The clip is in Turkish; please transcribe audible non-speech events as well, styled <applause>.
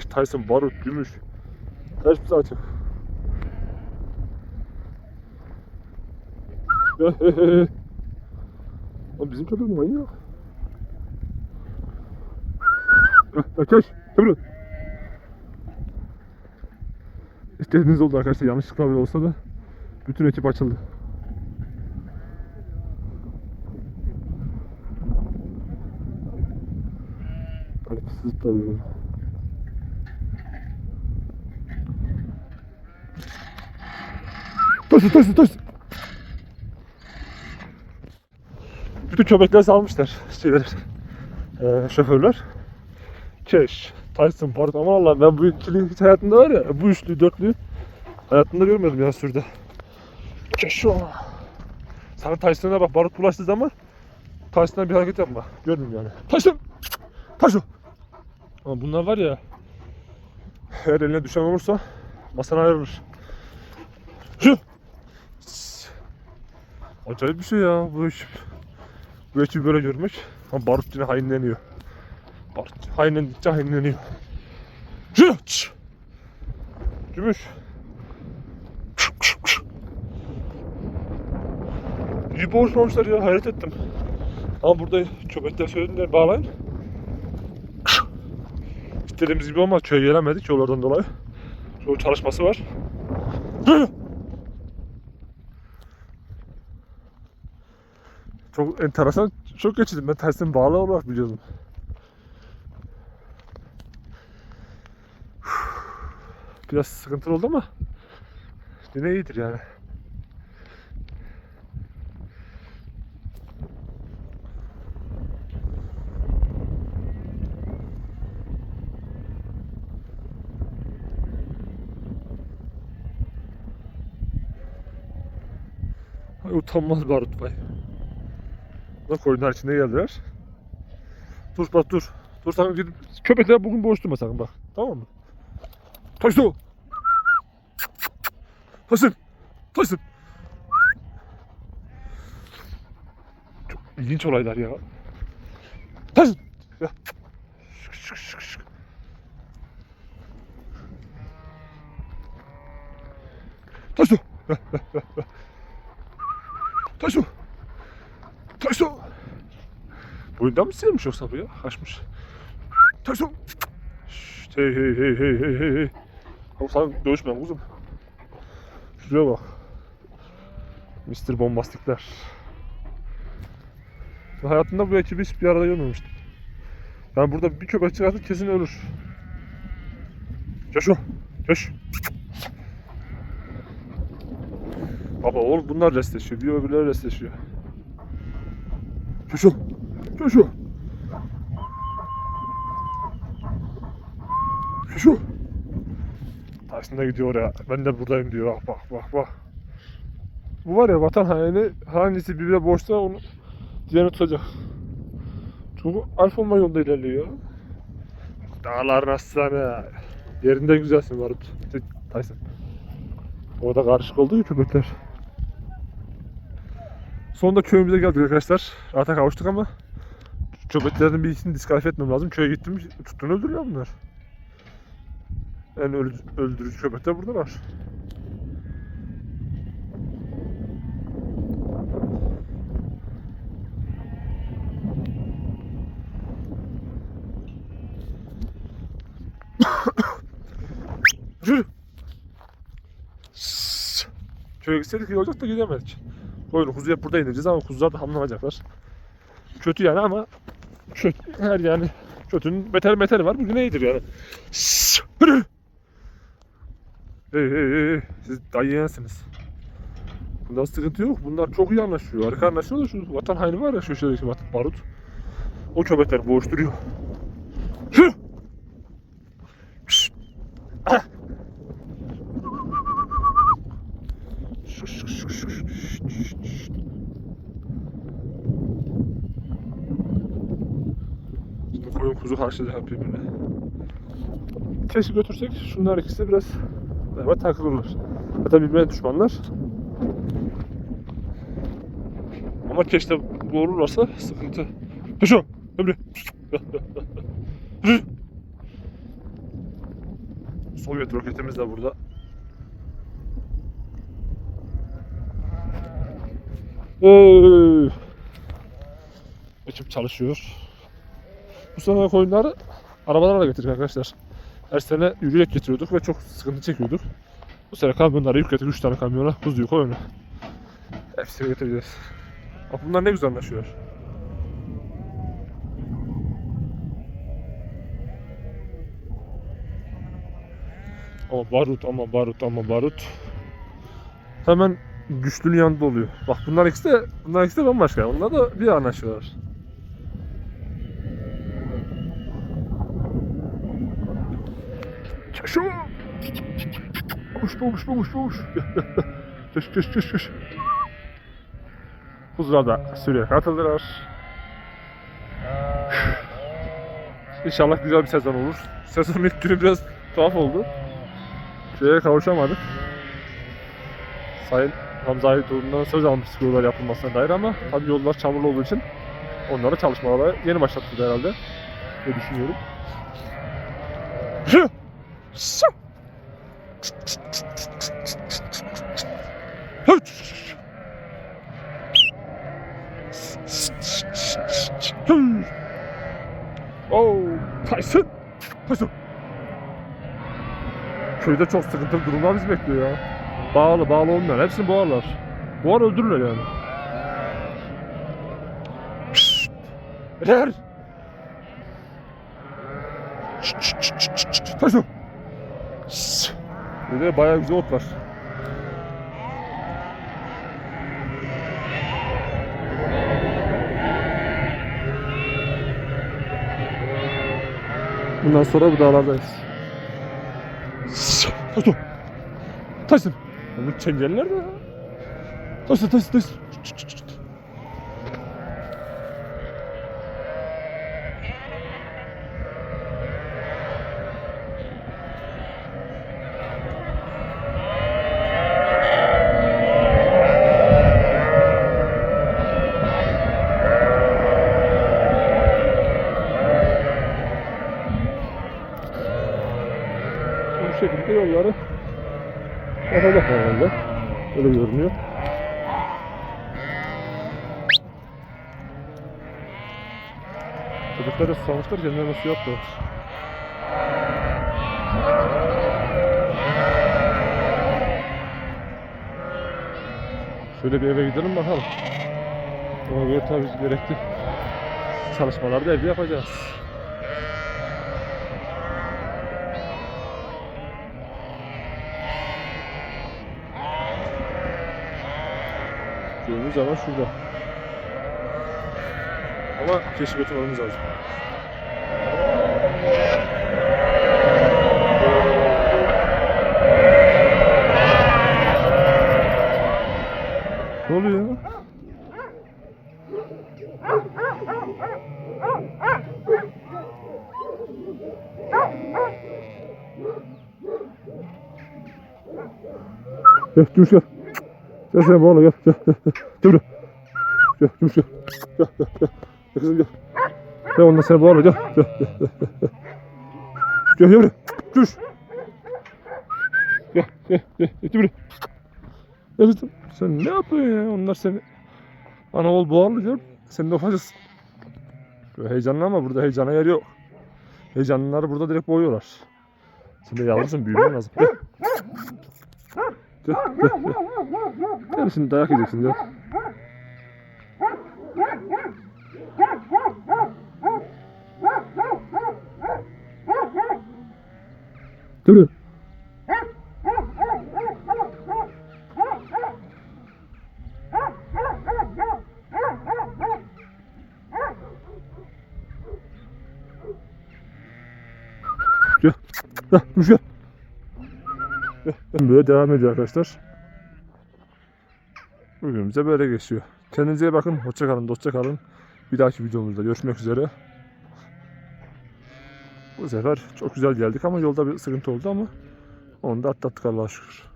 Tyson, barut, gümüş. Hepsi açık. <laughs> Oğlum bizim köpek manyak? Arkadaş, köpek. İstediğiniz oldu arkadaşlar yanlışlıkla bile olsa da bütün ekip açıldı. Alipsiz tabii. Taşı taşı taşı. Bütün köpekler salmışlar şeyler. Ee, şoförler. Keş, Tyson, Barut aman Allah'ım ben bu ikili hiç hayatımda var ya bu üçlü dörtlü hayatımda görmedim ya sürüde. Keş o. Sana Tyson'a bak Barut bulaştığı zaman Tyson'a bir hareket yapma. Gördüm yani. Tyson! Tyson! Ama bunlar var ya eğer eline düşen olursa masana ayrılır. Hı! Acayip bir şey ya bu ekip. Bu ekibi böyle görmek. Ama Barut yine hainleniyor. Barut hainlendikçe hainleniyor. Hı! Ç! Gümüş. İyi boğuşmamışlar ya hayret ettim. Ama burada köpekler söylediler bağlayın. İstediğimiz gibi olmaz. Köye gelemedik yollardan dolayı. Yol çalışması var. Çok enteresan. Çok geçirdim. Ben tersten bağlı olarak biliyordum. Biraz sıkıntılı oldu ama yine iyidir yani. Utanmaz Barut Bey. Bak koyunlar içinde geldiler. Dur bak dur. Dur sakın gidip köpekler bugün boş durma sakın bak. Tamam mı? Taşlı. Taşın. Taşın. Çok ilginç olaylar ya. Taşın. Ya. Şık şık şık şık. Taşlı. Taşlı. Boyundan mı silmiş yoksa bu ya? Kaçmış. Taşlı. Şşt, Hey hey hey hey hey hey hey. Ama sen dövüşme kuzum. Şuraya bak. Mr. Bombastikler. Ben hayatımda bu ekibi hiç bir arada görmemiştim. Yani burada bir köpek çıkarsa kesin ölür. O. Geç. Baba oğlum bunlar restleşiyor. Bir öbürleri restleşiyor. Geç o. Geç o. Şu. Aslında gidiyor oraya. Ben de buradayım diyor. Bak bak bak bak. Bu var ya vatan haini hangisi birbirine boşsa onu diğerini tutacak. Çünkü alfa olma yolda ilerliyor. Dağların aslanı. Yerinde güzelsin Barut. Tyson. Orada karışık oldu ya. Sonunda köyümüze geldik arkadaşlar. Rahata kavuştuk ama köpeklerin birisini diskalifiye etmem lazım. Köye gittim. Tuttuğunu öldürüyor bunlar. En öldürücü, köpek de buradalar. <coughs> Yürü. Sss. Köye gitseydik iyi olacak da gidemedik. Koyunu kuzu hep burada indireceğiz ama kuzular da hamlanacaklar. Kötü yani ama kötü her yani kötünün beter beteri var. Bugün iyidir yani. Yürü. Hey hey hey. Siz dayıyansınız. Bunda sıkıntı yok. Bunlar çok iyi anlaşıyor. Harika anlaşıyor da şu vatan haini var ya şu şuradaki vatan barut. O köpekler boğuşturuyor. Hı! Koyun kuzu karşılayacak birbirine. Keşke götürsek şunlar ikisi biraz beraber takılırlar. Zaten birbirine düşmanlar. Ama keşke boğulurlarsa sıkıntı. Düşün. Emre. <laughs> Sovyet roketimiz de burada. Ee, ekip çalışıyor. Bu sene koyunları arabalarla getirdik arkadaşlar. Her sene yürüyerek getiriyorduk ve çok sıkıntı çekiyorduk. Bu sene kamyonlara yükledik 3 tane kamyona kuzuyu koyunu. Hepsini getireceğiz. Bak bunlar ne güzel anlaşıyor. Ama barut ama barut ama barut. Hemen güçlünün yanında oluyor. Bak bunlar ikisi de bunlar ikisi de bambaşka. Onlar da bir anlaşıyorlar. Şu. Kuş boğmuş boğmuş boğmuş. Kuş kuş kuş kuş. Kuzular da sürüye katıldılar. İnşallah güzel bir sezon olur. Sezonun ilk günü biraz tuhaf oldu. Şeye kavuşamadık. Sayın Hamza Aydoğdu'ndan söz almıştık yollar yapılmasına dair ama tabii yollar çamurlu olduğu için onlara çalışmalara yeni başlatıldı herhalde. diye düşünüyorum. Oh, Tyson! Tyson! Köyde çok sıkıntılı durumlar bizi bekliyor ya. Bağlı, bağlı olmayan. Hepsini boğarlar. Boğar öldürürler yani. Şşt, Tyson! Şşt! Böyle bayağı güzel ot var. Bundan sonra bu dağlardayız. Tyson! Tyson! Bu çengeller de ya. Tyson, Tyson, Tyson! Şekilde yolları yapacak herhalde. Öyle görünüyor. Çocuklar da susamışlar kendilerine su yaptılar. Şöyle bir eve gidelim bakalım. Ona göre tabii gerekli çalışmaları da evde yapacağız. Gördüğünüz zaman şurada. Ama keşif götürmemiz lazım. Ne oluyor ya? Gel Gümüş gel. Gel sen bana gel. Gel gel gel. Gel. Gel gel. Gel gel gel. Gel kızım gel. Gel ondan seni bağla gel. Gel gel gel. Gel gel gel buraya. Gümüş. Gel gel gel. Gel buraya. Gel kızım. Sen ne yapıyorsun ya? Onlar seni ana oğul boğarlı diyor. Sen de ufacısın. Böyle heyecanlanma burada heyecana yer yok. Heyecanlıları burada direkt boğuyorlar. Sen de yavrusun büyümen lazım. Gel. Gel, gel, gel. Gel şimdi dayak yiyeceksin gel. Dur. Gel. Gel. Böyle devam ediyor arkadaşlar. Bugünümüze böyle geçiyor. Kendinize iyi bakın. Hoşça kalın, dostça kalın. Bir dahaki videomuzda görüşmek üzere. Bu sefer çok güzel geldik ama yolda bir sıkıntı oldu ama onu da atlattık Allah'a şükür.